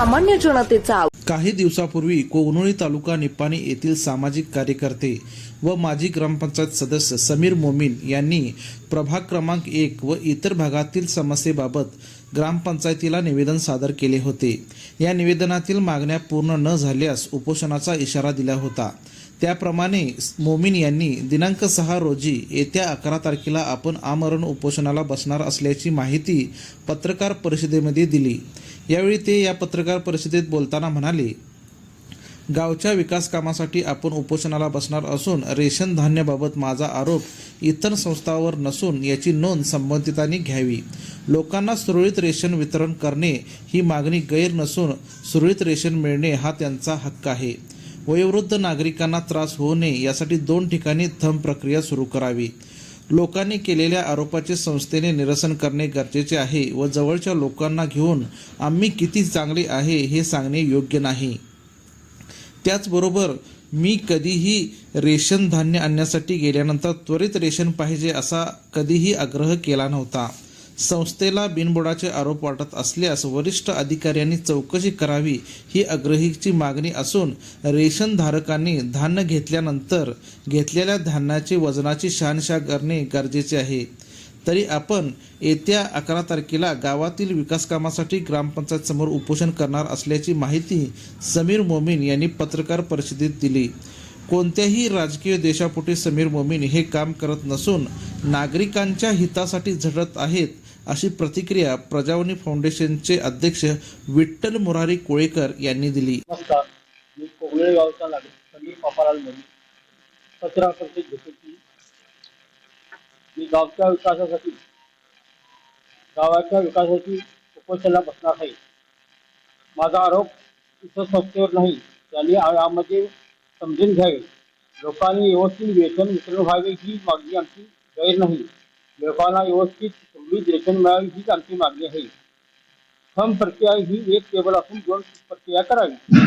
सामान्य जनतेचा काही दिवसापूर्वी कोगनोळी तालुका निपाणी येथील सामाजिक कार्यकर्ते व माजी ग्रामपंचायत सदस्य समीर मोमीन यांनी प्रभाग क्रमांक एक व इतर भागातील समस्येबाबत ग्रामपंचायतीला निवेदन सादर केले होते. या निवेदनातील मागण्या पूर्ण न झाल्यास उपोषणाचा इशारा दिला होता. त्याप्रमाणे मोमीन यांनी दिनांक सहा रोजी येत्या अकरा तारखेला आपण आमरण उपोषणाला बसणार असल्याची माहिती पत्रकार परिषदेमध्ये दिली. यावेळी ते या पत्रकार परिषदेत बोलताना म्हणाले गावच्या विकास कामासाठी आपण उपोषणाला बसणार असून रेशन धान्याबाबत माझा आरोप इतर संस्थांवर नसून याची नोंद संबंधितांनी घ्यावी. लोकांना सुरळीत रेशन वितरण करणे ही मागणी गैर नसून सुरळीत रेशन मिळणे हा त्यांचा हक्क आहे. वयोवृद्ध नागरिकांना त्रास होऊ नये यासाठी दोन ठिकाणी थंब प्रक्रिया सुरू करावी. लोकांनी केलेल्या आरोपाचे संस्थेने निरसन करणे गरजेचे आहे व जवळच्या लोकांना घेऊन आम्ही किती चांगले आहे हे सांगणे योग्य नाही. त्याचबरोबर मी कधीही रेशन धान्य आणण्यासाठी गेल्यानंतर त्वरित रेशन पाहिजे असा कधीही आग्रह केला नव्हता. संस्थेला बिनबुडाचे आरोप वाटत असल्यास वरिष्ठ अधिकाऱ्यांनी चौकशी करावी ही आग्रहीची मागणी असून रेशन धारकांनी धान्य घेतल्यानंतर घेतलेल्या धान्याची वजनाची शहानिशा करणे गरजेचे आहे. तरी आपण येत्या अकरा तारखेला गावातील विकास कामासाठी ग्रामपंचायत समोर उपोषण करणार असल्याची माहिती समीर मोमीन यांनी पत्रकार परिषदेत दिली. कोणत्याही राजकीय देशापोटी समीर मोमीन हे काम करत नसून नागरिकांच्या हितासाठी झटत आहेत अशी प्रतिक्रिया प्रजावणी फाउंडेशनचे अध्यक्ष विठ्ठल मुरारी कोळेकर यांनी दिली. नमस्कार. मी कोगळे गावचा पापालाल कचरा घेतो की मी गावच्या विकासासाठी गावाच्या विकासासाठी उपोषणाला बसणार आहे. माझा आरोप इतर संस्थेवर नाही. त्यांनी यामध्ये समजून घ्यावे. लोकांनी व्यवस्थित वेतन वितरण व्हावे ही मागणी आमची गैर नाही. लोकांना व्यवस्थित सुरळीत रेशन मिळावी हीच आमची मागणी आहे थंब प्रक्रिया ही एक केवळ असून दोन प्रक्रिया करावी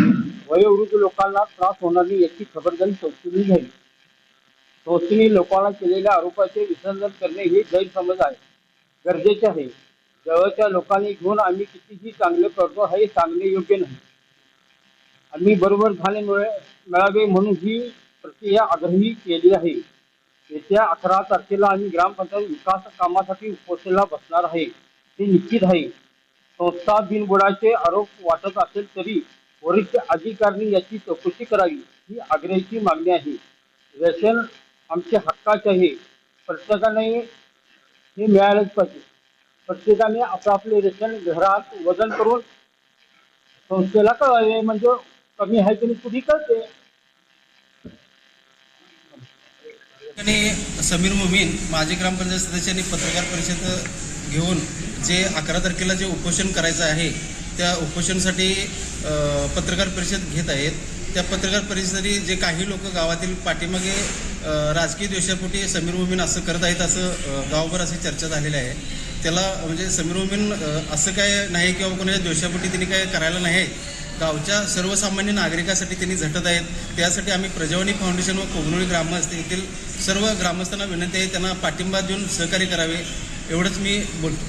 वयोवृद्ध लोकांना त्रास होणार नाही याची खबरदारी संस्थेने घ्यावी संस्थेने लोकांना केलेल्या आरोपाचे विसर्जन करणे हे गैरसमज आहे गरजेचे आहे जवळच्या लोकांनी घेऊन आम्ही कितीही चांगले करतो हे सांगणे योग्य नाही आम्ही बरोबर धान्य मिळ मिळावे म्हणून ही प्रक्रिया आग्रही केली आहे येत्या अकरा तारखेला आम्ही ग्रामपंचायत विकास कामासाठी उपोषणाला बसणार आहे. हे निश्चित आहे. संस्था बिनबुडाचे आरोप वाटत असेल तरी वरिष्ठ अधिकाऱ्यांनी याची चौकशी करावी ही आग्रहाची मागणी आहे. रेशन आमचे हक्काचे आहे. प्रत्येकाने हे मिळालंच पाहिजे. प्रत्येकाने आपापले रेशन घरात वजन करून संस्थेला कळावे म्हणजे कमी आहे की नाही कुठे कळते. आणि समीर मुमीन माजी ग्रामपंचायत सदस्यांनी पत्रकार परिषद घेऊन जे अकरा तारखेला जे उपोषण करायचं आहे त्या उपोषणासाठी पत्रकार परिषद घेत आहेत. त्या पत्रकार परिषदेत जे काही लोक गावातील पाठीमागे राजकीय द्वेषापोटी समीर मोमीन असं करत आहेत असं गावभर अशी चर्चा झालेली आहे. त्याला म्हणजे समीर मुमीन असं काय नाही किंवा कोणाच्या द्वेषापोटी त्यांनी काय करायला नाही गावच्या सर्वसामान्य नागरिकासाठी त्यांनी झटत आहेत. त्यासाठी आम्ही प्रजावणी फाउंडेशन व कोगनोळी ग्रामस्थ येथील सर्व ग्रामस्थांना विनंती आहे त्यांना पाठिंबा देऊन सहकार्य करावे. एवढंच मी बोलतो.